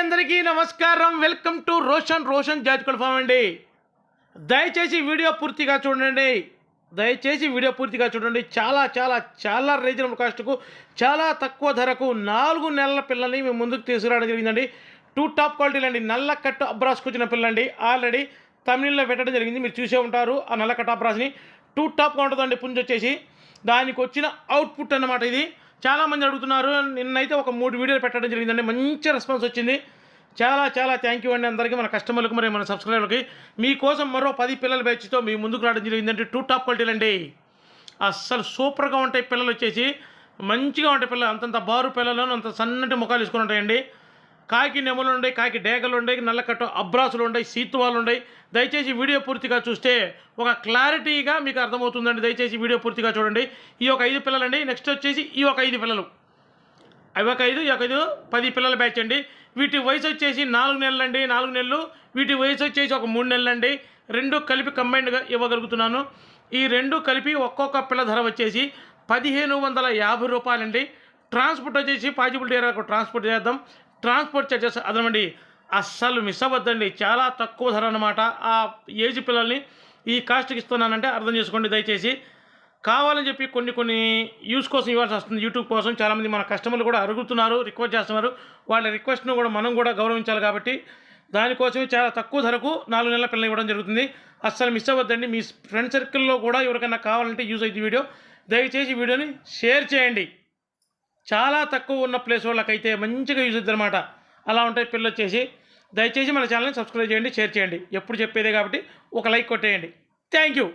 అందరికీ నమస్కారం. Welcome to Roshan Roshan Jajikal farm అండి. దయచేసి వీడియో పూర్తిగా చూడండి. దయచేసి వీడియో పూర్తిగా చూడండి. చాలా చాలా చాలా రీజనబుల్ కాస్ట్కు చాలా తక్కువ ధరకు నాలుగు నెలల పిల్లల్ని మేము ముందుకు తీసుకురావడం జరిగిందండి. టూ టాప్ క్వాలిటీలు అండి నల్ల కట్టు అబ్రాస్కి వచ్చిన పిల్లండి ఆల్రెడీ తమిళలో పెట్టడం జరిగింది. మీరు చూసే ఉంటారు ఆ నల్ల కట్టు అబ్రాస్ని. టూ టాప్గా ఉంటుందండి. పుంజు వచ్చేసి. దానికి వచ్చిన అవుట్పుట్ అన్నమాట ఇది. చాలామంది అడుగుతున్నారు. నిన్నైతే ఒక మూడు వీడియోలు పెట్టడం జరిగిందండి. మంచి రెస్పాన్స్ వచ్చింది. చాలా చాలా థ్యాంక్ యూ అండి అందరికీ మన కస్టమర్లకు మరి మన సబ్స్క్రైబర్లకి మీకోసం మరో పది పిల్లల బ్యాచ్తో మీ ముందుకు రావడం జరిగిందంటే టూ టాప్ క్వాలిటీలు అండి అస్సలు సూపర్గా ఉంటాయి పిల్లలు వచ్చేసి. మంచిగా ఉంటాయి పిల్లలు. అంతంత బారు పిల్లలను అంత సన్నటి ముఖాలు వేసుకుని ఉంటాయండి. కాకి నెమలు ఉన్నాయి కాకి డేగలు ఉన్నాయి నల్లకట్ట అబ్రాసులు ఉన్నాయి సీతువాలు ఉన్నాయి దయచేసి వీడియో పూర్తిగా చూస్తే ఒక క్లారిటీగా మీకు అర్థమవుతుందండి. దయచేసి వీడియో పూర్తిగా చూడండి. ఈ ఒక ఐదు పిల్లలండి. నెక్స్ట్ వచ్చేసి ఈ ఒక ఐదు పిల్లలు. అవి ఒక ఐదు ఈ ఒక ఐదు పది పిల్లల బ్యాచ్ అండి. వీటి వయసు వచ్చేసి నాలుగు నెలలు అండి నాలుగు నెలలు. వీటి వయసు వచ్చేసి ఒక మూడు నెలలు అండి రెండు కలిపి కంబైన్డ్గా ఇవ్వగలుగుతున్నాను. ఈ రెండు కలిపి ఒక్కొక్క పిల్ల ధర వచ్చేసి పదిహేను వందల యాభై రూపాయలండి. ట్రాన్స్పోర్ట్ వచ్చేసి పాజిబిలిటీ ఏరియాకు ట్రాన్స్పోర్ట్ చేద్దాం. ట్రాన్స్పోర్ట్ చార్జెస్ అదనండి అస్సలు మిస్ అవ్వద్దండి. చాలా తక్కువ ధర అనమాట ఆ ఏజ్ పిల్లల్ని ఈ కాస్ట్కి ఇస్తున్నానంటే అర్థం చేసుకోండి దయచేసి. కావాలని చెప్పి కొన్ని కొన్ని యూస్ కోసం ఇవ్వాల్సి వస్తుంది. యూట్యూబ్ కోసం చాలామంది మన కస్టమర్లు కూడా అడుగుతున్నారు రిక్వెస్ట్ చేస్తున్నారు. వాళ్ళ రిక్వెస్ట్ను కూడా మనం కూడా గౌరవించాలి కాబట్టి. దానికోసమే చాలా తక్కువ ధరకు నాలుగు నెలల పిల్లలు ఇవ్వడం జరుగుతుంది. అస్సలు మిస్ అవ్వద్దండి. మీ ఫ్రెండ్ సర్కిల్లో కూడా ఎవరికైనా కావాలంటే యూజ్ అయితే వీడియో. దయచేసి వీడియోని షేర్ చేయండి. చాలా తక్కువ ఉన్న ప్లేస్ వాళ్ళకైతే మంచిగా యూజ్ అవుతుంది అనమాట అలా ఉంటాయి పిల్లలు వచ్చేసి దయచేసి మన ఛానల్ని సబ్స్క్రైబ్ చేయండి షేర్ చేయండి. ఎప్పుడు చెప్పేదే కాబట్టి ఒక లైక్ కొట్టేయండి. Thank you